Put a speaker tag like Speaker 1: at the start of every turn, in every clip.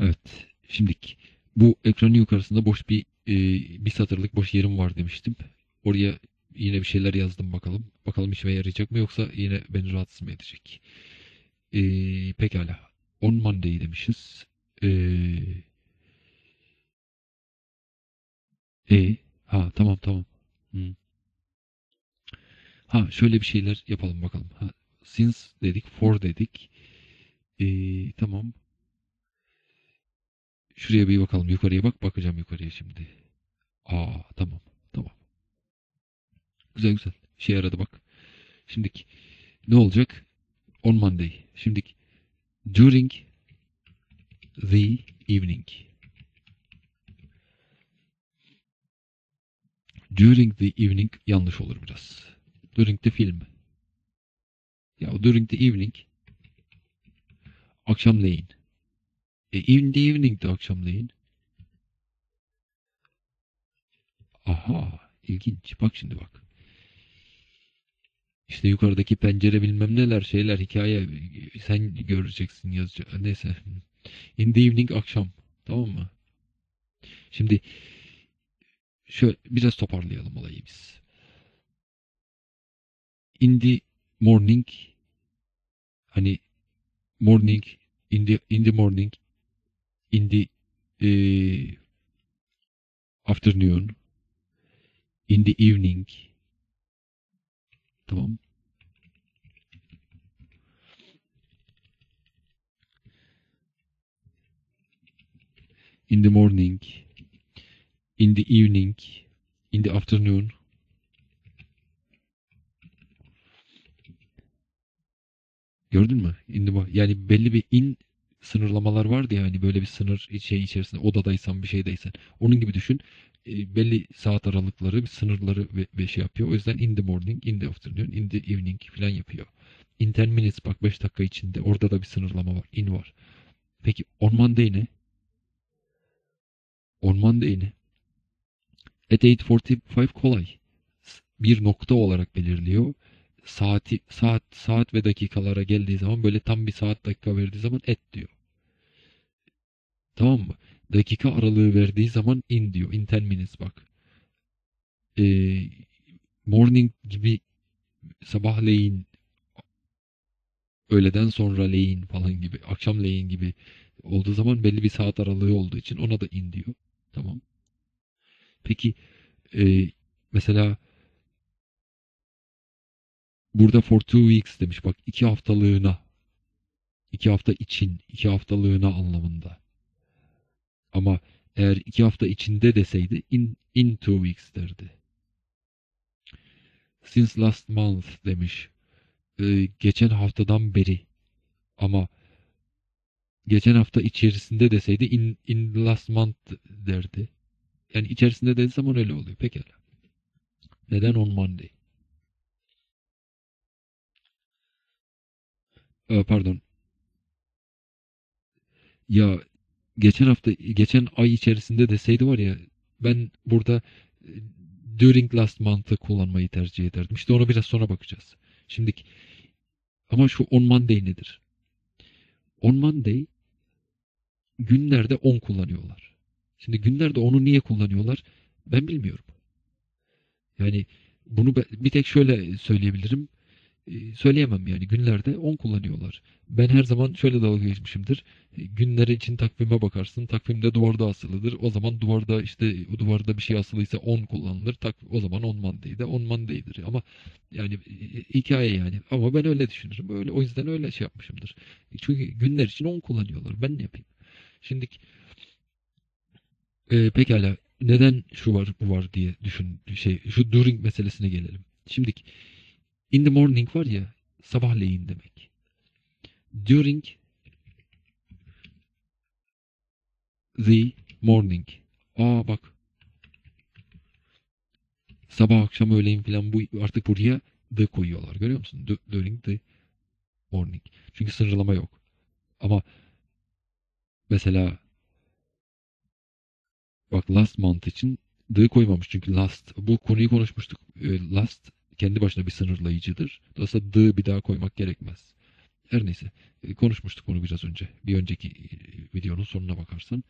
Speaker 1: Evet. Şimdilik bu ekranın yukarısında boş bir e, bir satırlık boş yerim var demiştim. Oraya yine bir şeyler yazdım bakalım. Bakalım işime yarayacak mı yoksa yine beni rahatsız mı edecek? E, pekala. On Monday demişiz. E, e ha tamam tamam. Hı. Ha şöyle bir şeyler yapalım bakalım. Ha, since dedik, for dedik. E, tamam. Şuraya bir bakalım. Yukarıya bak. Bakacağım yukarıya şimdi. Aa tamam. Tamam. Güzel güzel. Şey yaradı bak. Şimdiki ne olacak? On Monday. Şimdiki during the evening. During the evening yanlış olur biraz. During the film. Ya during the evening akşamleyin. İn the evening de akşamleyin. Aha, ilginç. Bak şimdi bak. İşte yukarıdaki pencere bilmem neler şeyler hikaye sen göreceksin yazıcı. Neyse. In the evening akşam. Tamam mı? Şimdi şöyle biraz toparlayalım olayı biz. In the morning hani morning in the in the morning in the uh, afternoon in the evening. Tamam. İn the morning in the evening in the afternoon. Gördün mü? In the, yani belli bir in sınırlamalar vardı ya hani böyle bir sınır şey içerisinde odadaysan bir şeydeysen. Onun gibi düşün. E, belli saat aralıkları, sınırları ve, ve şey yapıyor. O yüzden in the morning, in the afternoon, in the evening falan yapıyor. In 10 minutes bak 5 dakika içinde. Orada da bir sınırlama var. In var. Peki on Monday ne? On Monday ne? At 8.45 kolay. Bir nokta olarak belirliyor saati saat saat ve dakikalara geldiği zaman böyle tam bir saat dakika verdiği zaman et diyor. Tamam mı? Dakika aralığı verdiği zaman in diyor. In 10 minutes bak. Ee, morning gibi sabahleyin öğleden sonra leyin falan gibi akşam leyin gibi olduğu zaman belli bir saat aralığı olduğu için ona da in diyor. Tamam. Peki e, mesela Burada for two weeks demiş. Bak iki haftalığına. iki hafta için, iki haftalığına anlamında. Ama eğer iki hafta içinde deseydi in, in two weeks derdi. Since last month demiş. Ee, geçen haftadan beri. Ama geçen hafta içerisinde deseydi in, in last month derdi. Yani içerisinde zaman öyle oluyor. Pekala. Neden on Monday? Ee, pardon. Ya geçen hafta geçen ay içerisinde deseydi var ya ben burada e, during last month'ı kullanmayı tercih ederdim. İşte ona biraz sonra bakacağız. Şimdi ama şu on Monday nedir? On Monday günlerde on kullanıyorlar. Şimdi günlerde onu niye kullanıyorlar? Ben bilmiyorum. Yani bunu bir tek şöyle söyleyebilirim. E, söyleyemem yani günlerde 10 kullanıyorlar. Ben her zaman şöyle dalga geçmişimdir. E, günleri için takvime bakarsın. Takvimde duvarda asılıdır. O zaman duvarda işte o duvarda bir şey asılıysa 10 kullanılır. Tak, o zaman 10 Monday'de 10 Monday'dir. Ama yani e, hikaye yani. Ama ben öyle düşünürüm. Öyle, o yüzden öyle şey yapmışımdır. Çünkü günler için 10 kullanıyorlar. Ben ne yapayım? Şimdi e, pekala neden şu var bu var diye düşün şey şu during meselesine gelelim. Şimdi In the morning var ya sabahleyin demek. During the morning. Aa bak. Sabah akşam öğleyin falan bu artık buraya the koyuyorlar. Görüyor musun? during the morning. Çünkü sınırlama yok. Ama mesela bak last month için the koymamış. Çünkü last bu konuyu konuşmuştuk. Last kendi başına bir sınırlayıcıdır. Dolayısıyla the bir daha koymak gerekmez. Her neyse. E, konuşmuştuk bunu biraz önce. Bir önceki e, videonun sonuna bakarsan.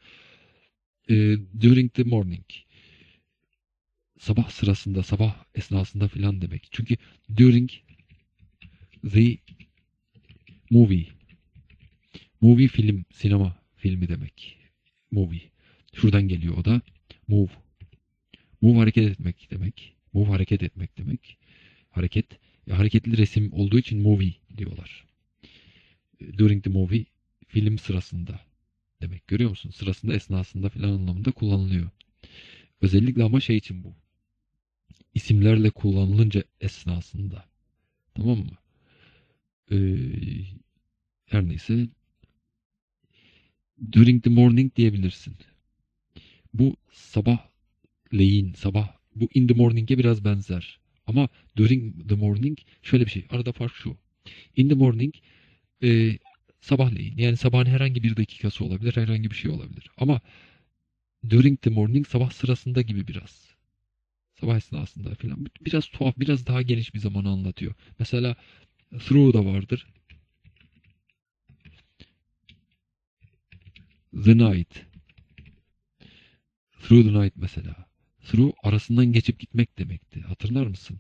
Speaker 1: E, during the morning. Sabah sırasında, sabah esnasında filan demek. Çünkü during the movie. Movie film, sinema filmi demek. Movie. Şuradan geliyor o da. Move. Move hareket etmek demek. Move hareket etmek demek. Hareket. Ya, hareketli resim olduğu için movie diyorlar. During the movie film sırasında demek. Görüyor musun? Sırasında, esnasında filan anlamında kullanılıyor. Özellikle ama şey için bu. İsimlerle kullanılınca esnasında. Tamam mı? Ee, her neyse. During the morning diyebilirsin. Bu sabah leyin, sabah bu in the morning'e biraz benzer. Ama during the morning şöyle bir şey. Arada fark şu. In the morning e, sabahleyin. Yani sabahın herhangi bir dakikası olabilir. Herhangi bir şey olabilir. Ama during the morning sabah sırasında gibi biraz. Sabah esnasında falan. Biraz tuhaf, biraz daha geniş bir zamanı anlatıyor. Mesela through da vardır. The night. Through the night mesela. Through arasından geçip gitmek demekti. Hatırlar mısın?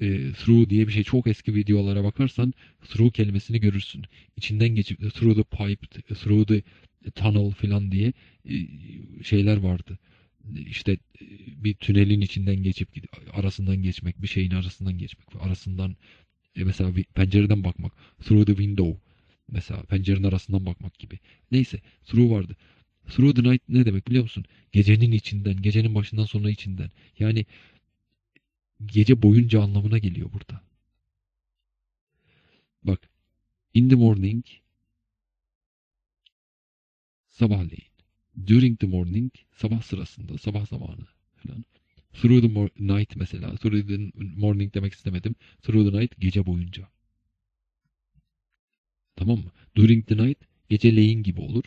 Speaker 1: E, through diye bir şey çok eski videolara bakarsan through kelimesini görürsün. İçinden geçip through the pipe, through the tunnel falan diye e, şeyler vardı. İşte e, bir tünelin içinden geçip arasından geçmek, bir şeyin arasından geçmek, arasından e, mesela bir pencereden bakmak, through the window mesela pencerenin arasından bakmak gibi. Neyse, through vardı. Through the night ne demek biliyor musun? Gecenin içinden, gecenin başından sonra içinden. Yani gece boyunca anlamına geliyor burada. Bak, in the morning sabahleyin. During the morning sabah sırasında, sabah zamanı falan. Through the night mesela. Through the morning demek istemedim. Through the night gece boyunca. Tamam mı? During the night geceleyin gibi olur.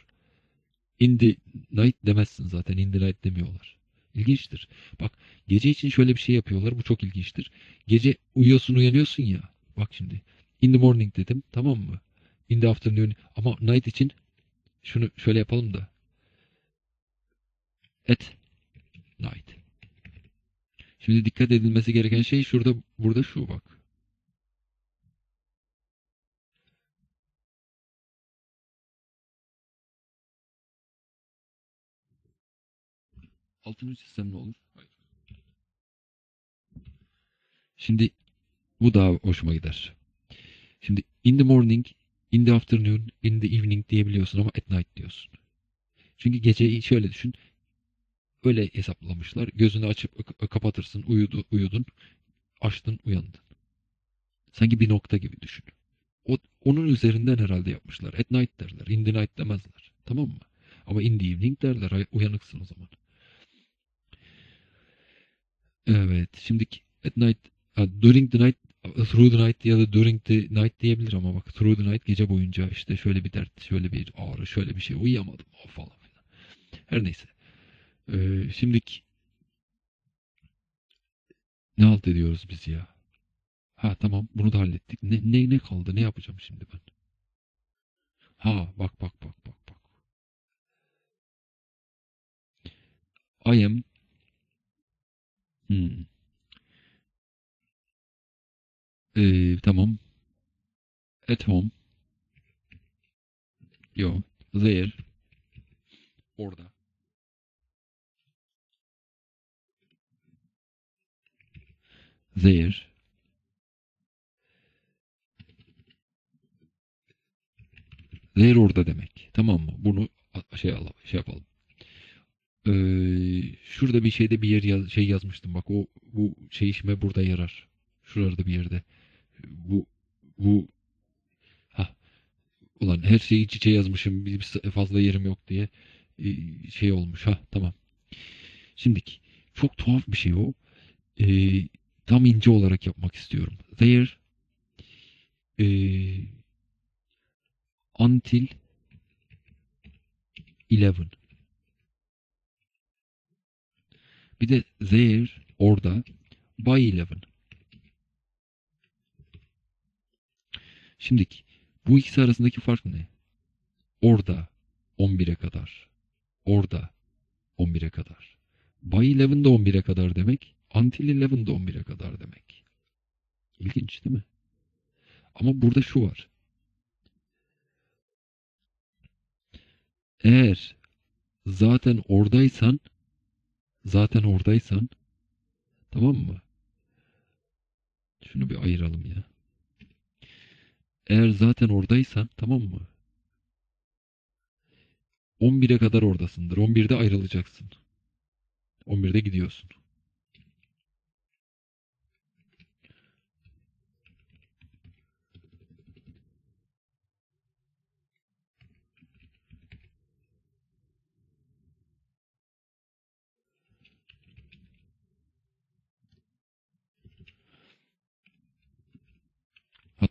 Speaker 1: In the night demezsin zaten. In the night demiyorlar. İlginçtir. Bak gece için şöyle bir şey yapıyorlar. Bu çok ilginçtir. Gece uyuyorsun uyanıyorsun ya. Bak şimdi. In the morning dedim. Tamam mı? In the afternoon. Ama night için şunu şöyle yapalım da. At night. Şimdi dikkat edilmesi gereken şey şurada burada şu bak. Altını çizsem ne olur? Hayır. Şimdi bu daha hoşuma gider. Şimdi in the morning, in the afternoon, in the evening diyebiliyorsun ama at night diyorsun. Çünkü geceyi şöyle düşün. Öyle hesaplamışlar. Gözünü açıp kapatırsın. Uyudu, uyudun. Açtın, uyandın. Sanki bir nokta gibi düşün. O, onun üzerinden herhalde yapmışlar. At night derler. In the night demezler. Tamam mı? Ama in the evening derler. Uyanıksın o zaman. Evet. Şimdi at night during the night through the night ya da during the night diyebilir ama bak through the night gece boyunca işte şöyle bir dert, şöyle bir ağrı, şöyle bir şey uyuyamadım falan filan. Her neyse. Ee, şimdiki ne halt ediyoruz biz ya? Ha tamam bunu da hallettik. Ne, ne, ne kaldı? Ne yapacağım şimdi ben? Ha bak bak bak bak bak. I am Hmm. Ee, tamam. At home. Yo. There. Orada. There. There orada demek. Tamam mı? Bunu şey şey yapalım. Ee, şurada bir şeyde bir yer yaz, şey yazmıştım. Bak o bu şey işime burada yarar. Şurada bir yerde. Bu bu ha ulan her şeyi iç yazmışım. Bir fazla yerim yok diye ee, şey olmuş. Ha tamam. Şimdiki çok tuhaf bir şey o. Ee, tam ince olarak yapmak istiyorum. There ee, until 11 Bir de there orada by 11. Şimdiki Bu ikisi arasındaki fark ne? Orada 11'e kadar. Orada 11'e kadar. By 11 de 11'e kadar demek. Until 11 de 11'e kadar demek. İlginç değil mi? Ama burada şu var. Eğer zaten oradaysan zaten oradaysan tamam mı? Şunu bir ayıralım ya. Eğer zaten oradaysan tamam mı? 11'e kadar oradasındır. 11'de ayrılacaksın. 11'de gidiyorsun.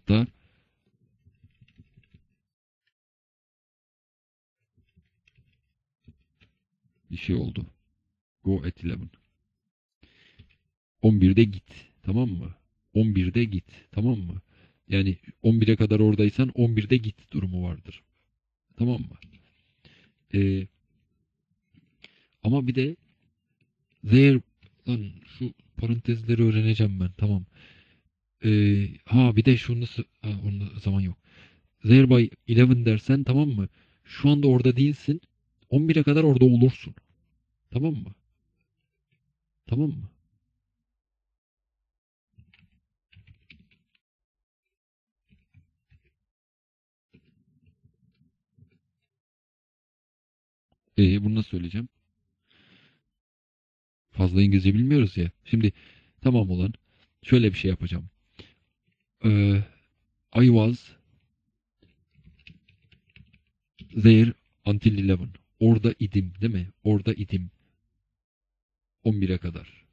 Speaker 1: Hatta bir şey oldu. Go at 11. 11'de git. Tamam mı? 11'de git. Tamam mı? Yani 11'e kadar oradaysan 11'de git durumu vardır. Tamam mı? Ee, ama bir de there lan şu parantezleri öğreneceğim ben. Tamam. Ee, ha bir de şunu onun zaman yok. There by 11 dersen tamam mı? Şu anda orada değilsin. 11'e kadar orada olursun. Tamam mı? Tamam mı? Ee, bunu nasıl söyleyeceğim? Fazla İngilizce bilmiyoruz ya. Şimdi tamam olan şöyle bir şey yapacağım. Ee, I was there until 11. Orada idim değil mi? Orada idim. 11'e kadar.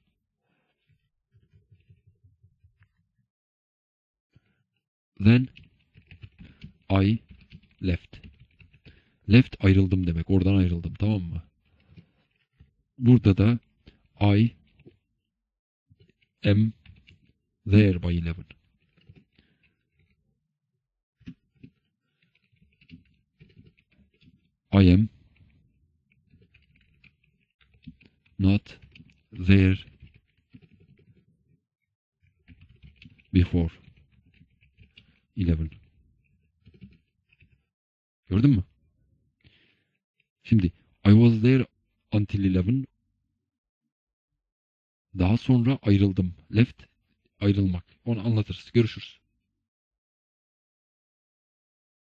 Speaker 1: Then I left. Left ayrıldım demek. Oradan ayrıldım. Tamam mı? Burada da I am there by 11. I am not there before 11. Gördün mü? Şimdi I was there until 11 daha sonra ayrıldım. Left ayrılmak. Onu anlatırız. Görüşürüz.